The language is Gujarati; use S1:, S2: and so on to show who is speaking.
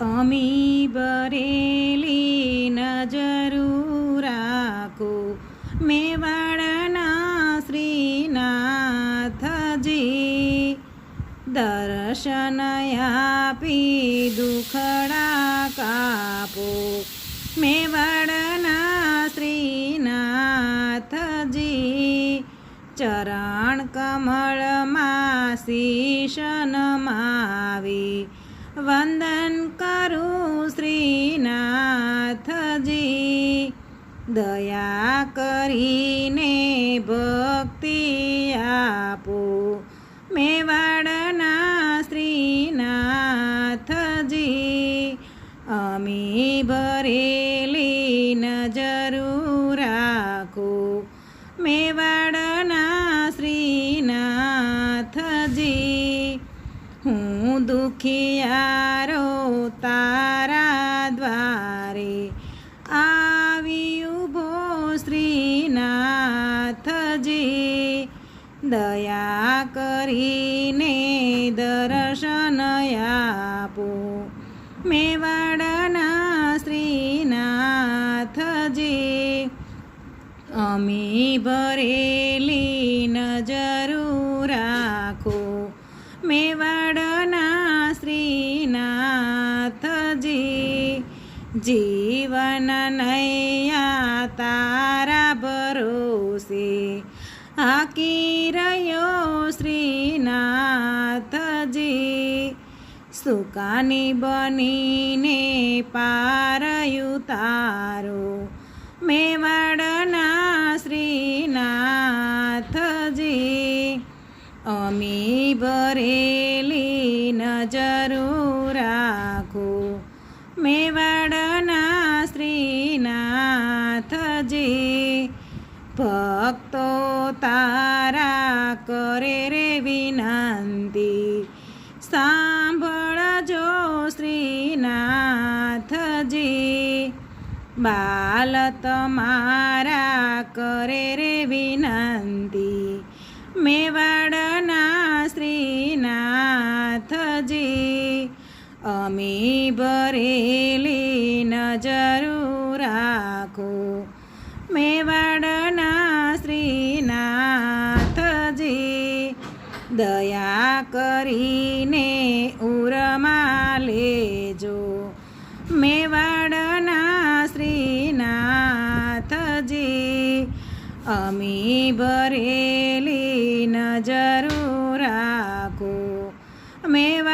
S1: અમી બરેલી નજરું રાખો મેવાડના શ્રીનાથજી દર્શન આપી દુખડા કાપો. મેવાડના શ્રીનાથજી ચરણ કમળમાં શીશન માવી વંદન દયા કરીને ભક્તિ આપો. મેવાડના શ્રીનાથજી, અમી ભરેલી નજરું રાખો. મેવાડના શ્રીનાથજી, હું દુખિયારો તારા શ્રીનાથજી દયા કરીને દર્શન આપો. મેવાડના શ્રીનાથજી, અમી ભરેલી નજરું રાખો. મેવાડના શ્રીનાથજી, જીવન નૈયા તારા હાકી રહ્યો શ્રીનાથજી. સુકાની બનીને પારયું તારો મેવાડના શ્રીનાથજી. અમી ભરેલી નજરું રાખો મેવાડના શ્રીનાથજી. ભક્તો તારા કરે રે વિનંતી. સાંભળજો શ્રીનાથજી. બાલ તમારા કરે રે વિનંતી. મેવાડના શ્રીનાથજી. અમે ભરેલી નજરું રાખો. મેવાડના દયા કરીને ઉરમા લેજો. મેવાડના શ્રીનાથજી અમી ભરેલી ન જરૂર રાખો. મેવા